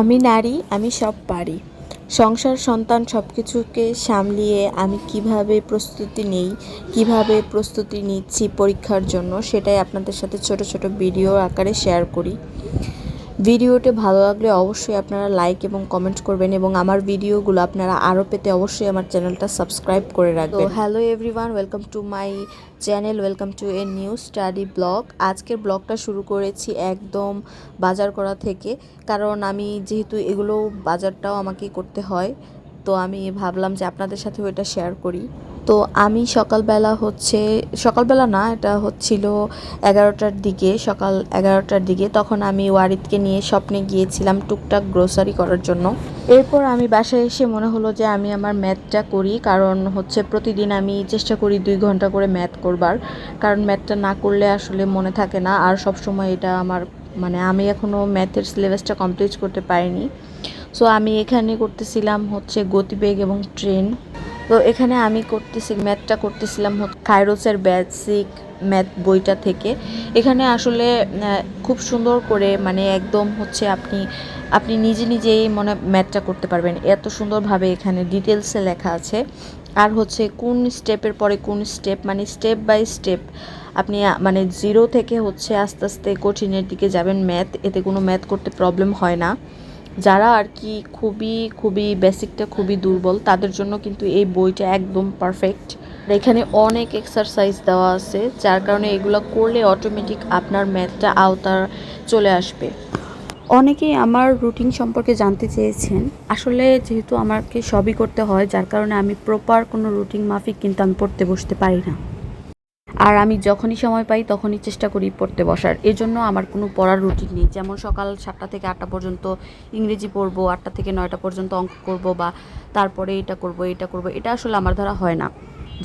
আমি নারী, আমি সব পারি। সংসার, সন্তান সব কিছুকে সামলিয়ে আমি কীভাবে প্রস্তুতি নেই, কীভাবে প্রস্তুতি নিচ্ছি পরীক্ষার জন্য, সেটাই আপনাদের সাথে ছোট ছোট ভিডিও আকারে শেয়ার করি। ভিডিওটি ভালো লাগলে অবশ্যই আপনারা লাইক এবং কমেন্ট করবেন এবং আমার ভিডিওগুলো আপনারা আরও পেতে অবশ্যই আমার চ্যানেলটা সাবস্ক্রাইব করে রাখবেন। Hello everyone welcome to my channel welcome to a new study blog আজকের ব্লগটা শুরু করেছি একদম বাজার করা থেকে কারণ আমি যেহেতু এগুলো বাজারটাও আমাকে করতে হয় তো আমি ভাবলাম যে আপনাদের সাথেও এটা শেয়ার করি। তো আমি সকালবেলা হচ্ছে, সকালবেলা না, এটা হচ্ছিল এগারোটার দিকে, সকাল এগারোটার দিকে। তখন আমি ওয়ারিদকে নিয়ে স্বপ্নে গিয়েছিলাম টুকটাক গ্রোসারি করার জন্য। এরপর আমি বাসায় এসে মনে হলো যে আমি আমার ম্যাথটা করি, কারণ হচ্ছে প্রতিদিন আমি চেষ্টা করি দুই ঘণ্টা করে ম্যাথ করবার। কারণ ম্যাথটা না করলে আসলে মনে থাকে না, আর সব সময় এটা আমার মানে আমি এখনও ম্যাথের সিলেবাসটা কমপ্লিট করতে পারিনি। সো আমি এখানে করতেছিলাম হচ্ছে গতিবেগ এবং ট্রেন। তো এখানে আমি করতেছি, ম্যাথটা করতেছিলাম কাইরোসের বেসিক ম্যাথ বইটা থেকে। এখানে আসলে খুব সুন্দর করে মানে একদম হচ্ছে আপনি আপনি নিজে নিজেই মনে ম্যাথটা করতে পারবেন। এত সুন্দরভাবে এখানে ডিটেলসে লেখা আছে। আর হচ্ছে কোন স্টেপের পরে কোন স্টেপ মানে স্টেপ বাই স্টেপ আপনি মানে জিরো থেকে হচ্ছে আস্তে আস্তে কঠিনের দিকে যাবেন। ম্যাথ এতে কোনো ম্যাথ করতে প্রবলেম হয় না। যারা আর কি খুবই খুবই বেসিকটা খুবই দুর্বল, তাদের জন্য কিন্তু এই বইটা একদম পারফেক্ট এখানে অনেক এক্সারসাইজ দেওয়া আছে, যার কারণে এগুলো করলে অটোমেটিক আপনার ম্যাথটা আওতার চলে আসবে। অনেকেই আমার রুটিন সম্পর্কে জানতে চেয়েছেন। আসলে যেহেতু আমাকে সবই করতে হয়, যার কারণে আমি প্রপার কোনো রুটিন মাফিক কিন্তু আমি পড়তে বসতে পারি না। আর আমি যখনই সময় পাই, তখনই চেষ্টা করি পড়তে বসার। এজন্য আমার কোনো পড়ার রুটিন নেই। যেমন সকাল সাতটা থেকে আটটা পর্যন্ত ইংরেজি পড়ব, আটটা থেকে নয়টা পর্যন্ত অঙ্ক করব বা তারপরে এটা করব এটা করব, এটা আসলে আমার দ্বারা হয় না।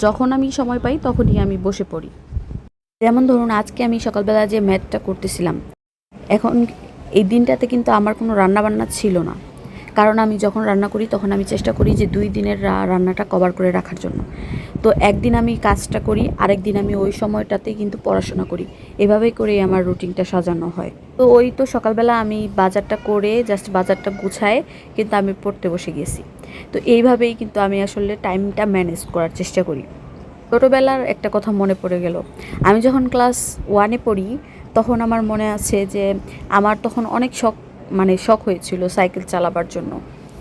যখন আমি সময় পাই, তখনই আমি বসে পড়ি। যেমন ধরুন, আজকে আমি সকালবেলা যে ম্যাথটা করতেছিলাম, এখন এই দিনটাতে কিন্তু আমার কোনো রান্নাবান্না ছিল না। কারণ আমি যখন রান্না করি, তখন আমি চেষ্টা করি যে দুই দিনের রান্নাটা কভার করে রাখার জন্য। তো একদিন আমি কাজটা করি আরেক দিন আমি ওই সময়টাতে কিন্তু পড়াশোনা করি। এভাবেই করেই আমার রুটিনটা সাজানো হয়। তো ওই তো সকালবেলা আমি বাজারটা করে জাস্ট বাজারটা গুছায় কিন্তু আমি পড়তে বসে গেছি। তো এইভাবেই কিন্তু আমি আসলে টাইমটা ম্যানেজ করার চেষ্টা করি। ছোটোবেলার একটা কথা মনে পড়ে গেল। আমি যখন ক্লাস ওয়ানে পড়ি, তখন আমার মনে আছে যে, আমার তখন অনেক শখ মানে শখ হয়েছিল সাইকেল চালাবার জন্য।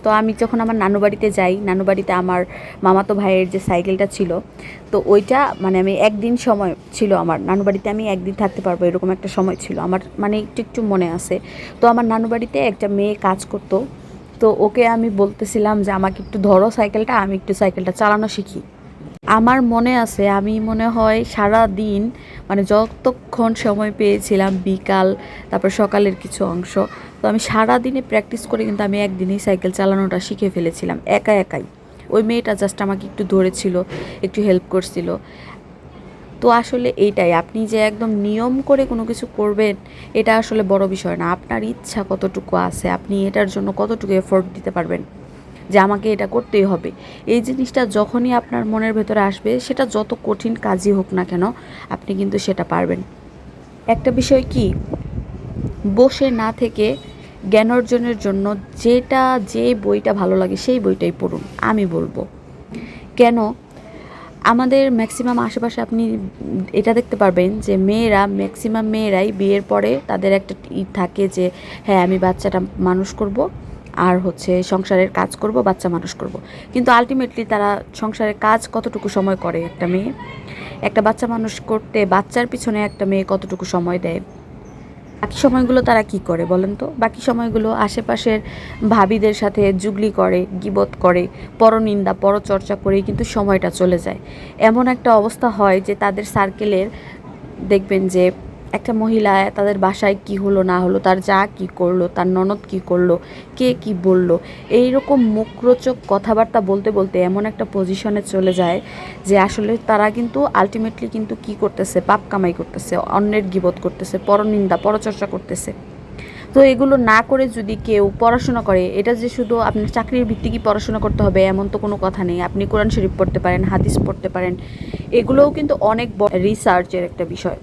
তো আমি যখন আমার নানু বাড়িতে যাই, নানু বাড়িতে আমার মামাতো ভাইয়ের যে সাইকেলটা ছিল, তো ওইটা মানে আমি একদিন সময় ছিল আমার, নানু বাড়িতে আমি একদিন থাকতে পারব এরকম একটা সময় ছিল। আমার মানে একটু একটু মনে আছে। তো আমার নানু বাড়িতে একটা মেয়ে কাজ করতো। তো ওকে আমি বলতেছিলাম যে, আমাকে একটু ধরো সাইকেলটা, আমি একটু সাইকেলটা চালানো শিখি। আমার মনে আছে, আমি মনে হয় সারা দিন মানে যতক্ষণ সময় পেয়েছিলাম বিকাল, তারপর সকালের কিছু অংশ, তো আমি সারা দিনে প্র্যাকটিস করে কিন্তু আমি একদিনই সাইকেল চালানোটা শিখে ফেলেছিলাম, একা একাই। ওই মেয়েটা জাস্ট আমাকে একটু ধরেছিল, একটু হেল্প করছিল। তো আসলে এইটাই, আপনি যে একদম নিয়ম করে কোনো কিছু করবেন, এটা আসলে বড় বিষয় না। আপনার ইচ্ছা কতটুকু আছে, আপনি এটার জন্য কতটুকু এফোর্ট দিতে পারবেন? যে আমাকে এটা করতেই হবে। এই জিনিসটা যখনই আপনার মনের ভেতরে আসবে, সেটা যত কঠিন কাজই হোক না কেন, আপনি কিন্তু সেটা পারবেন। একটা বিষয় কি? বসে না থেকে জ্ঞান অর্জনের জন্য যেটা, যে বইটা ভালো লাগে, সেই বইটাই পড়ুন। আমি বলব। কেন? আমাদের ম্যাক্সিমাম আশেপাশে আপনি এটা দেখতে পারবেন যে মেয়েরা ম্যাক্সিমাম মেয়েরাই বিয়ের পরে তাদের একটা ই থাকে যে হ্যাঁ আমি বাচ্চাটা মানুষ করব। আর হচ্ছে সংসারের কাজ করব, বাচ্চা মানুষ করব। কিন্তু আলটিমেটলি তারা সংসারের কাজ কতটুকু সময় করে একটা মেয়ে? একটা বাচ্চা মানুষ করতে বাচ্চার পিছনে একটা মেয়ে কতটুকু সময় দেয়? বাকি সময়গুলো তারা কি করে বলেন তো? বাকি সময়গুলো আশেপাশের ভাবিদের সাথে জুগলি করে, গিবত করে, পরনিন্দা, পরচর্চা করেই কিন্তু সময়টা চলে যায়। এমন একটা অবস্থা হয় যে তাদের সার্কেলের দেখবেন যে একটা মহিলা, তাদের বাসায় কি হলো, না হলো, তার যা কি করল, তার ননদ কি করল, কে কি বলল এই রকম মুখরোচক কথাবার্তা বলতে বলতে এমন একটা পজিশনে চলে যায় যে আসলে তারা কিন্তু আলটিমেটলি কিন্তু কি করতেছে, পাপ কামাই করতেছে, অন্যের গিবত করতেছে, পরনিন্দা, পরচর্চা করতেছে। তো এগুলো না করে যদি কেউ পড়াশোনা করে, এটা যে শুধু আপনার চাকরির ভিত্তিকই পড়াশোনা করতে হবে, এমন তো কোনো কথা নেই। আপনি কোরআন শরীফ পড়তে পারেন, হাদিস পড়তে পারেন, এগুলোও কিন্তু অনেক রিসার্চের একটা বিষয়।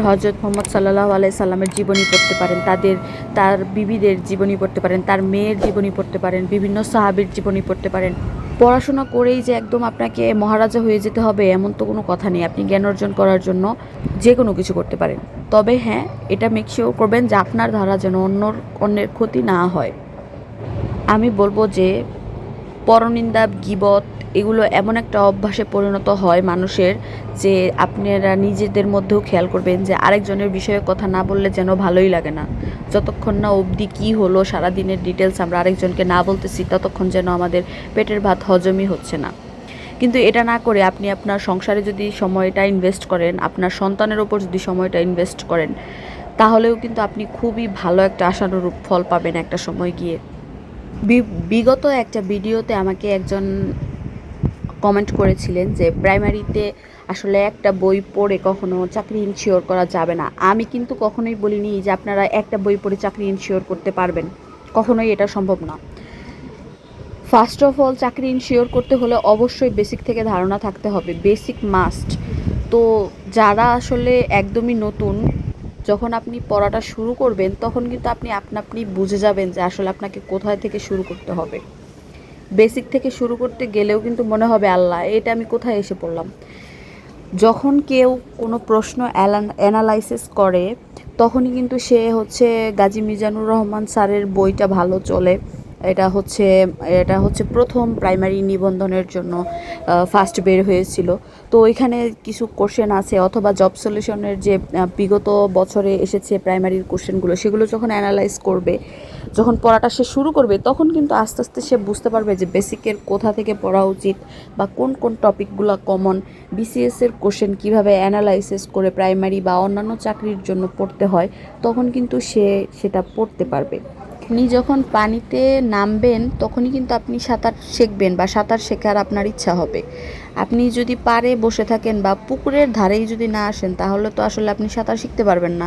হজরত মোহাম্মদ সাল্লাহ আলাই সাল্লামের জীবনী পড়তে পারেন, তাদের, তার বিবিদের জীবনী পড়তে পারেন, তার মেয়ের জীবনী পড়তে পারেন, বিভিন্ন সাহাবির জীবনী পড়তে পারেন। পড়াশোনা করেই যে একদম আপনাকে মহারাজা হয়ে যেতে হবে এমন তো কোনো কথা নেই। আপনি জ্ঞান অর্জন করার জন্য যে কোনো কিছু করতে পারেন। তবে হ্যাঁ এটা মেক শিওর করবেন যে আপনার ধারা যেন অন্যর, অন্যের ক্ষতি না হয়। আমি বলব যে পরনিন্দা, গিবত এগুলো এমন একটা অভ্যাসে পরিণত হয় মানুষের যে আপনারা নিজেদের মধ্যেও খেয়াল করবেন যে আরেকজনের বিষয়ে কথা না বললে যেন ভালোই লাগে না। যতক্ষণ না অবধি কী হলো, সারাদিনের ডিটেলস আমরা আরেকজনকে না বলতেছি, ততক্ষণ যেন আমাদের পেটের ভাত হজমই হচ্ছে না। কিন্তু এটা না করে আপনি আপনার সংসারে যদি সময়টা ইনভেস্ট করেন, আপনার সন্তানের ওপর যদি সময়টা ইনভেস্ট করেন, তাহলেও কিন্তু আপনি খুবই ভালো একটা আশানুরূপ ফল পাবেন একটা সময় গিয়ে। বিগত একটা ভিডিওতে আমাকে একজন কমেন্ট করেছিলেন যে প্রাইমারিতে আসলে একটা বই পড়ে কখনো চাকরি ইনশিওর করা যাবে না। আমি কিন্তু কখনোই বলিনি যে আপনারা একটা বই পড়ে চাকরি ইনশিওর করতে পারবেন। কখনোই এটা সম্ভব না। ফার্স্ট অফ অল চাকরি ইনশিওর করতে হলে অবশ্যই বেসিক থেকে ধারণা থাকতে হবে বেসিক মাস্ট তো যারা আসলে একদমই নতুন, যখন আপনি পড়াটা শুরু করবেন, তখন কিন্তু আপনি আপনা আপনি বুঝে যাবেন যে আসলে আপনাকে কোথায় থেকে শুরু করতে হবে। বেসিক থেকে শুরু করতে গেলেও কিন্তু মনে হবে, আল্লাহ, এটা আমি কোথায় এসে পড়লাম? যখন কেউ কোনো প্রশ্ন অ্যানালাইসিস করে, তখনই কিন্তু সে হচ্ছে গাজী মিজানুর রহমান স্যারের বইটা ভালো চলে। এটা হচ্ছে এটা হচ্ছে প্রথম প্রাইমারি নিবন্ধনের জন্য ফার্স্ট বের হয়েছিল। তো ওইখানে কিছু কোশ্চেন আছে অথবা জব সলিউশনের যে বিগত বছরে এসেছে প্রাইমারির কোশ্চেনগুলো সেগুলো যখন অ্যানালাইজ করবে, যখন পড়াটা সে শুরু করবে, তখন কিন্তু আস্তে আস্তে সে বুঝতে পারবে যে বেসিকের কোথা থেকে পড়া উচিত বা কোন কোন টপিকগুলো কমন বিসিএসের কোশ্চেন কীভাবে অ্যানালাইসিস করে প্রাইমারি বা অন্যান্য চাকরির জন্য পড়তে হয়, তখন কিন্তু সে সেটা পড়তে পারবে। আপনি যখন পানিতে নামবেন, তখনই কিন্তু আপনি সাঁতার শিখবেন বা সাঁতার শেখার আপনার ইচ্ছা হবে। আপনি যদি পারে বসে থাকেন বা পুকুরের ধারেই যদি না আসেন, তাহলে তো আসলে আপনি সাঁতার শিখতে পারবেন না।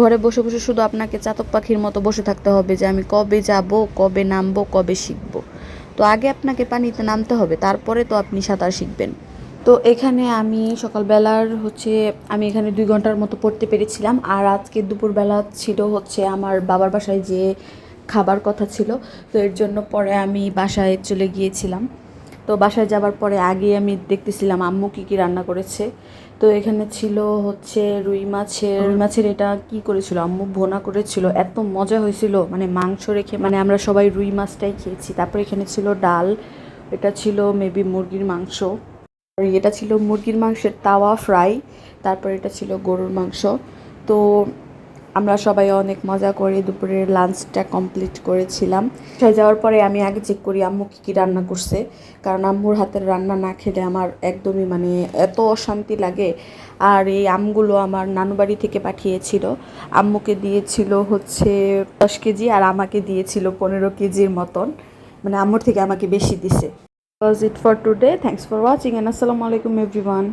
ঘরে বসে বসে শুধু আপনাকে চাতক পাখির মতো বসে থাকতে হবে যে, আমি কবে যাব, কবে নামবো, কবে শিখব? তো আগে আপনাকে পানিতে নামতে হবে, তারপরে তো আপনি সাঁতার শিখবেন। তো এখানে আমি সকালবেলার হচ্ছে, আমি এখানে দুই ঘণ্টার মতো পড়তে পেরেছিলাম। আর আজকে দুপুরবেলা ছিল হচ্ছে আমার বাবার বাসায় যে খাবার কথা ছিল তো এর জন্য পরে আমি বাসায় চলে গিয়েছিলাম। তো বাসায় যাবার পরে আগে আমি দেখতেছিলাম আম্মু কী কী রান্না করেছে। তো এখানে ছিল হচ্ছে রুই মাছের রুই মাছের এটা কি করেছিল? আম্মু ভোনা করেছিল এত মজা হয়েছিল। মানে মাংস রেখে মানে আমরা সবাই রুই মাছটাই খেয়েছি। তারপর এখানে ছিল ডাল এটা ছিল মেবি মুরগির মাংস। আর এটা ছিল মুরগির মাংসের তাওয়া ফ্রাই তারপর এটা ছিল গরুর মাংস। তো আমরা সবাই অনেক মজা করে দুপুরের লাঞ্চটা কমপ্লিট করেছিলাম। বাসায় যাওয়ার পরে আমি আগে চেক করি, আম্মু কী কী রান্না করছে? কারণ আম্মুর হাতের রান্না না খেলে আমার একদমই মানে এত অশান্তি লাগে। আর এই আমগুলো আমার নানুবাড়ি থেকে পাঠিয়েছিল। আম্মুকে দিয়েছিল হচ্ছে দশ কেজি আর আমাকে দিয়েছিল পনেরো কেজির মতন। মানে আম্মুর থেকে আমাকে বেশি দিছে। Was it for today. Thanks for watching and assalamu alaikum, everyone.